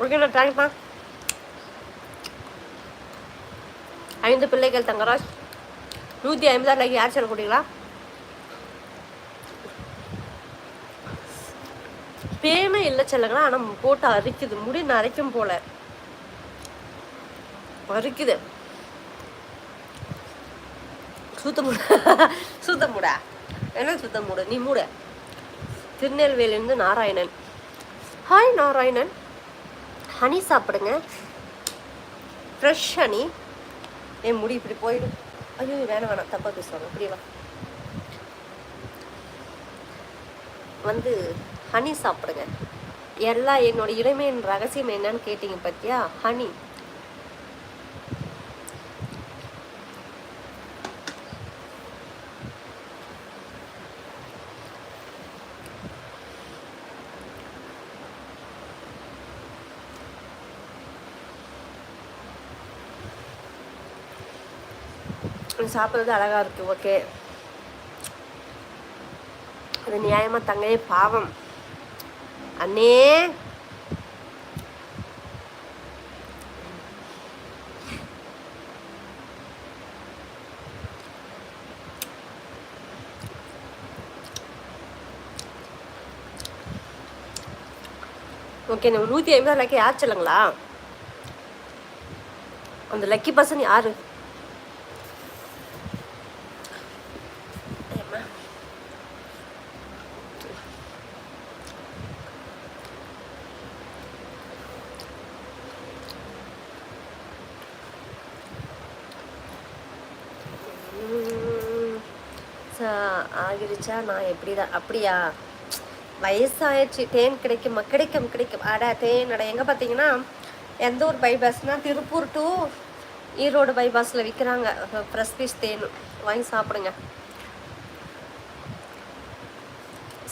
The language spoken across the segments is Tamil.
ஓகேண்ணா தேங்க்ஸ்ண்ணா ஐந்து பிள்ளைகள் தங்கராஜ். நூற்றி ஐம்பதாயிரம் லைக் யார் சொல்ல கூட்டிங்களா பேமே இல்லை செல்லுங்களா. ஆனால் போட்டு அரிக்குது. முடி நரைக்கும் போல. அரிக்குது. சுத்த மூட. சுத்த மூடா? என்ன சுத்த மூடு? நீ மூட. திருநெல்வேலியிலிருந்து நாராயணன். ஹாய் நாராயணன். ஹனி சாப்பிடுங்க. ஃப்ரெஷ் ஹனி என் முடி இப்படி போயிடும். ஐயோ வேணாம் வேணாம். தப்பாக பேசுவாங்க. இப்படி வந்து ஹனி சாப்பிடுங்க. எல்லாம் என்னோட இளமையின் ரகசியம் என்னன்னு கேட்டிங்க பார்த்தியா ஹனி சாப்பிட்றது அழகாக இருக்கு ஓகே. அது நியாயமாக தங்கையே பாவம். அண்ணே! ஓகே நம்ம நூற்றி ஐம்பது லக்கி யார் சொல்லுங்களா? அந்த லக்கி பர்சன் யாரு? உம், ஆகிருச்சா நான் எப்படி தான் அப்படியா? வயசாயிடுச்சு. தேன் கிடைக்குமா? கிடைக்கும் கிடைக்கும். அட தேன் அட எங்கே பார்த்தீங்கன்னா எந்த ஒரு பைபாஸ்னா திருப்பூர் டு ஈரோடு பைபாஸில் விற்கிறாங்க ஃப்ரெஷ் பீஸ் தேன். வாங்கி சாப்பிடுங்க.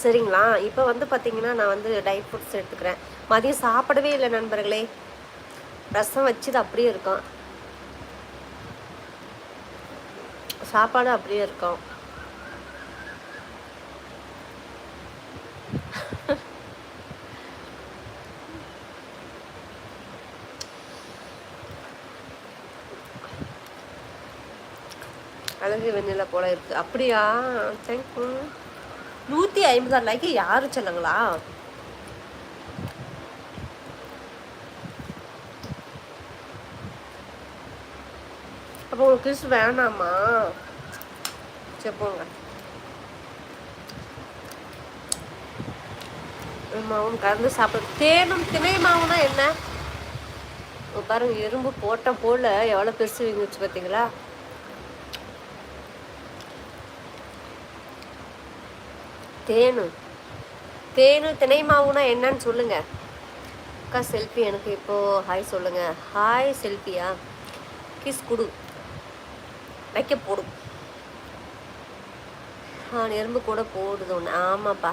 சரிங்களா? இப்போ வந்து பார்த்தீங்கன்னா நான் வந்து டயட் ஃபுட்ஸ் எடுத்துக்கிறேன். மதியம் சாப்பிடவே இல்லை நண்பர்களே. ரசம் வச்சது அப்படியே இருக்கும். சாப்பாடு அப்படியே இருக்கும். அழகு வெண்ணிலா போல இருக்கு. அப்படியா? தேங்க்யூ நூற்றி ஐம்பதாயிரம் லைக்கு யாரு சொன்னாங்களா? அப்போ உங்களுக்கு கிறிஸ் வேணாமா? சரி போங்க. மாவும் கலந்து சாப்பிடு. தேனும் திணை மாவுனா என்ன? பாருங்க எறும்பு போட்ட போல எவ்வளோ பெருசு வீங்குச்சு பார்த்தீங்களா தேனு. தேனு திணை மாவுனா என்னன்னு சொல்லுங்க. அக்கா செல்ஃபி எனக்கு இப்போ ஹாய் சொல்லுங்க. ஹாய் செல்ஃபியா? கிஸ் குடு. வைக்க போடும் ஆ எறும்பு கூட போடுது ஒன்று ஆமாப்பா.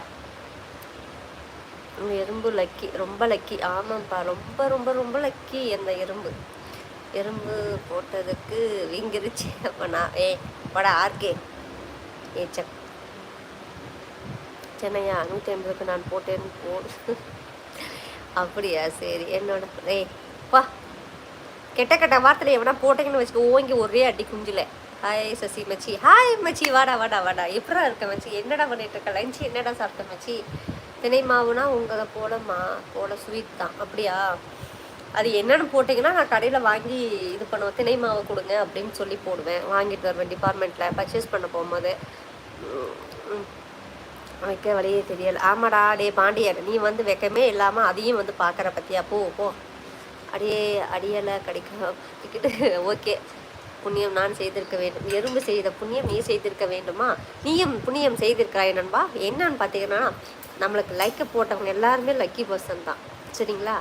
எறும்பு லக்கி ரொம்ப லக்கி ஆமாப்பா. ரொம்ப ரொம்ப ரொம்ப லக்கி அந்த எறும்பு. எறும்பு போட்டதுக்கு வீங்கிருச்சு அப்போ நான் ஏ படா ஆர்கே. ஏ சக். சென்னையா? நூற்றி ஐம்பதுக்கு நான் போட்டேன்னு போடு அப்படியா? சரி என்னோட ஏய் வா. கெட்ட கெட்ட வார்த்தையில எவனா போட்டீங்கன்னு வச்சுக்கோ ஓங்கி ஒரே அடி குஞ்சில. ஹாய் சசி மச்சி. ஹாய் மச்சி. வாடா வாடா வாடா. எப்படா இருக்க மச்சி? என்னடா பண்ணிட்டு இருக்க? லஞ்ச் என்னடா சாப்பிட்ட மச்சி? தினை மாவுனா உங்களை போல போல ஸ்வீட் தான். அப்படியா? அது என்னன்னு போட்டிங்கன்னா நான் கடையில் வாங்கி இது பண்ணுவேன். தினை மாவு கொடுங்க அப்படின்னு சொல்லி போடுவேன். வாங்கிட்டு வருவேன் டிபார்ட்மெண்ட்டில் பர்ச்சேஸ் பண்ண போகும்போது. வைக்க வழியே தெரியல. ஆமாடா டே பாண்டியன் நீ வந்து வெக்கமே இல்லாமல் அதையும் வந்து பார்க்குற பற்றியா போ போ. அடியே அடியலை கிடைக்கிட்டு ஓகே. புண்ணியம் நான் செய்திருக்க வேண்டும். எறும்பு செய்த புண்ணியம் நீ செய்திருக்க வேண்டுமா? நீயும் புண்ணியம் செய்திருக்கிறாய் நண்பா. என்னன்னு பார்த்தீங்கன்னா நம்மளுக்கு லைக்க போட்டவங்க எல்லாருமே லக்கி பர்சன் தான். சரிங்களா?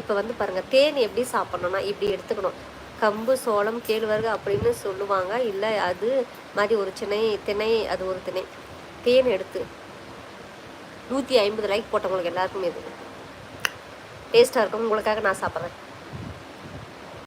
இப்போ வந்து பாருங்கள் தேன் எப்படி சாப்பிட்ணுன்னா இப்படி எடுத்துக்கணும். கம்பு சோளம் கேழ்வரகு அப்படின்னு சொல்லுவாங்க. இல்லை அது மாதிரி ஒரு சினை திணை அது ஒரு திணை. தேன் எடுத்து நூற்றி ஐம்பது லைக் போட்டவங்களுக்கு எல்லாருக்குமே இது. டேஸ்ட்டாக இருக்கும். உங்களுக்காக நான் சாப்பிட்றேன்.